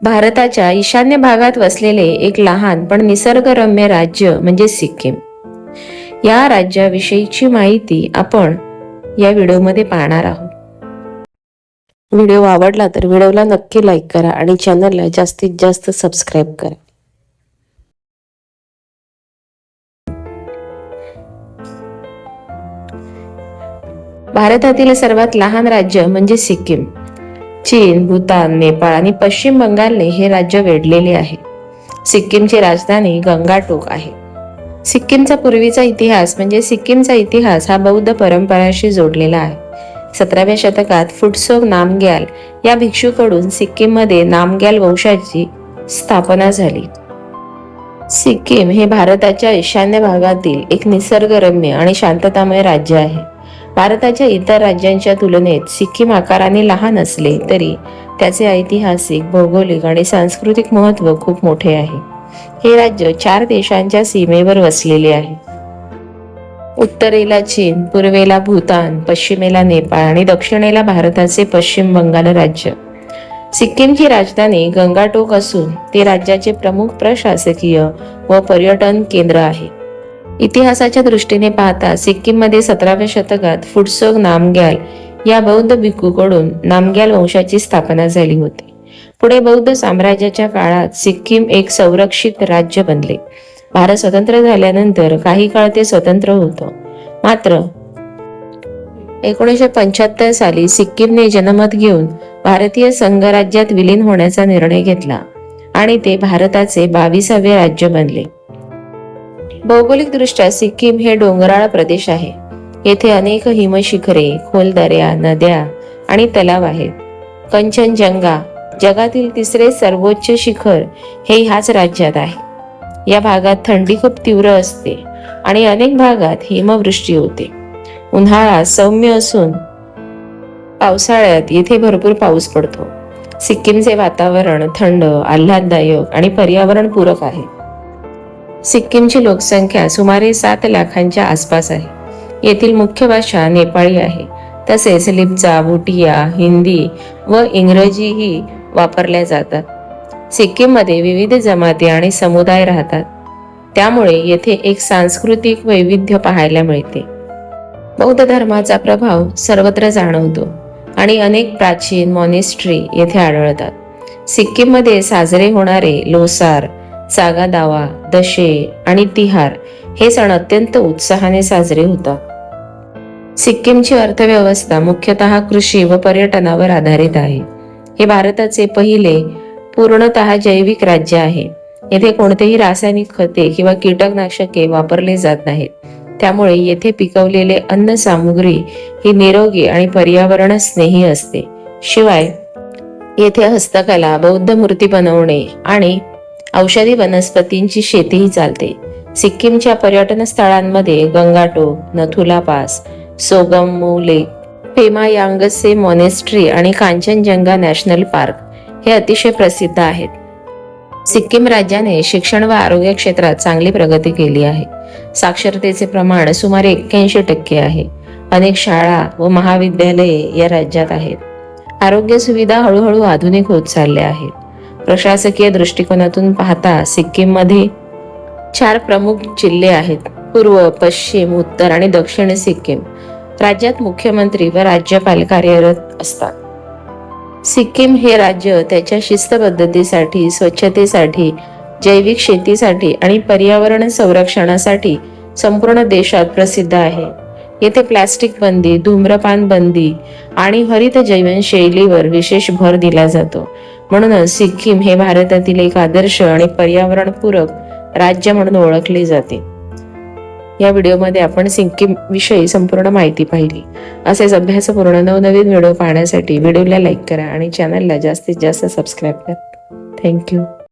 भारताच्या ईशान्य भागात वसलेले एक लहान पण निसर्गरम्य राज्य म्हणजे सिक्कीम. या राज्याविषयीची माहिती आपण या व्हिडिओमध्ये पाहणार आहोत. व्हिडिओ आवडला तर व्हिडिओला नक्की लाईक करा आणि चॅनलला जास्तीत जास्त सबस्क्राईब करा. भारतातील सर्वात लहान राज्य म्हणजे सिक्कीम. चीन भूतान नेपाळ आणि पश्चिम बंगालने हे राज्य वेढलेले आहे. सिक्कीमची राजधानी गंगाटोक आहे. सिक्कीमचा पूर्वीचा इतिहास म्हणजे सिक्कीमचा इतिहास हा बौद्ध परंपराशी जोडलेला आहे. सतराव्या शतकात फुटसोग नामग्याल या भिक्षूकडून सिक्कीममध्ये नामग्याल वंशाची स्थापना झाली. सिक्कीम हे भारताच्या ईशान्य भागातील एक निसर्गरम्य आणि शांततामय राज्य आहे. भारताच्या इतर राज्यांच्या तुलनेत सिक्कीम आकाराने लहान असले तरी त्याचे ऐतिहासिक भौगोलिक आणि सांस्कृतिक महत्त्व खूप मोठे आहे. हे राज्य चार देशांच्या सीमेवर वसलेले आहे. उत्तरेला चीन पूर्वेला भूतान पश्चिमेला नेपाळ आणि दक्षिणेला भारताचे पश्चिम बंगाल राज्य. सिक्कीमची राजधानी गंगाटोक असून ते राज्याचे प्रमुख प्रशासकीय व पर्यटन केंद्र आहे. इतिहासाच्या दृष्टीने पाहता सिक्कीममध्ये सतराव्या शतकात फुटसोग नामग्याल या बौद्ध भिक्खूकडून नामग्याल वंशाची स्थापना झाली होती. पुढे बौद्ध साम्राज्याच्या काळात सिक्कीम एक संरक्षित राज्य बनले. भारत स्वतंत्र झाल्यानंतर काही काळ ते स्वतंत्र होतं. मात्र एकोणीसशे पंच्याहत्तर साली सिक्कीमने जनमत घेऊन भारतीय संघराज्यात विलीन होण्याचा निर्णय घेतला आणि ते भारताचे बावीसावे राज्य बनले. भौगोलिकदृष्ट्या सिक्कीम हे डोंगराळ प्रदेश आहे. येथे अनेक हिमशिखरे खोल दऱ्या नद्या आणि तलाव आहेत. कंचनजंगा जगातील तिसरे सर्वोच्च शिखर हे ह्याच राज्यात आहे. या भागात थंडी खूप तीव्र असते आणि अनेक भागात हिमवृष्टी होते. उन्हाळा सौम्य असून पावसाळ्यात येथे भरपूर पाऊस पडतो. सिक्कीमचे वातावरण थंड आल्हाददायक आणि पर्यावरणपूरक आहे. सिक्कीमची लोकसंख्या सुमारे सात लाखांच्या आसपास आहे. येथील मुख्य भाषा नेपाळी आहे. तसेच लिप्चा भुटिया हिंदी व इंग्रजीही वापरल्या जातात. सिक्कीममध्ये विविध जमाती आणि समुदाय राहतात. त्यामुळे येथे एक सांस्कृतिक वैविध्य पाहायला मिळते. बौद्ध धर्माचा प्रभाव सर्वत्र जाणवतो आणि अनेक प्राचीन मॉनेस्ट्री येथे आढळतात. सिक्कीममध्ये साजरे होणारे लोसार सागा दावा दशे आणि तिहार हे सण अत्यंत उत्साहाने साजरे होतात. सिक्कीमची अर्थव्यवस्था मुख्यतः कृषी व पर्यटनावर आधारित आहे. हे भारताचे पहिले पूर्णतः जैविक राज्य आहे. येथे कोणतेही रासायनिक खते किंवा कीटकनाशके वापरले जात नाहीत. त्यामुळे येथे पिकवलेले अन्न सामुग्री ही निरोगी आणि पर्यावरण स्नेही असते. शिवाय येथे हस्तकला बौद्ध मूर्ती बनवणे आणि औषधी वनस्पतींची शेतीही चालते. सिक्कीमच्या पर्यटन स्थळांमध्ये गंगाटोक नथुला पास सोगमू लेक पेमा यांगसे मॉनेस्ट्री आणि कांचनजंगा नॅशनल पार्क हे अतिशय प्रसिद्ध आहेत. सिक्कीम राज्याने शिक्षण व आरोग्य क्षेत्रात चांगली प्रगती केली आहे. साक्षरतेचे प्रमाण सुमारे एक्क्याऐंशी टक्के आहे. अनेक शाळा व महाविद्यालये या राज्यात आहेत. आरोग्य सुविधा हळूहळू आधुनिक होत चालल्या आहेत. प्रशासकीय दृष्टिकोनातून पाहता सिक्कीममध्ये चार प्रमुख जिल्हे आहेत. पूर्व पश्चिम उत्तर आणि दक्षिण सिक्कीम. राज्यात मुख्यमंत्री व राज्यपाल कार्यरत असतात. सिक्कीम हे राज्य त्याच्या शिस्तबद्धतेसाठी स्वच्छतेसाठी जैविक शेतीसाठी आणि पर्यावरण संरक्षणासाठी संपूर्ण देशात प्रसिद्ध आहे. येथे प्लास्टिक बंदी धूम्रपान बंदी आणि हरित जीवनशैलीवर विशेष भर दिला जातो. म्हणूनच सिक्कीम हे भारतातील एक आदर्श आणि पर्यावरणपूरक राज्य म्हणून ओळखले जाते. या व्हिडिओमध्ये आपण सिक्कीम विषयी संपूर्ण माहिती पाहिली. असेच अभ्यासपूर्ण नवनवीन व्हिडिओ पाहण्यासाठी व्हिडिओला लाईक करा आणि चॅनलला जास्तीत जास्त सबस्क्राईब करा. थँक्यू.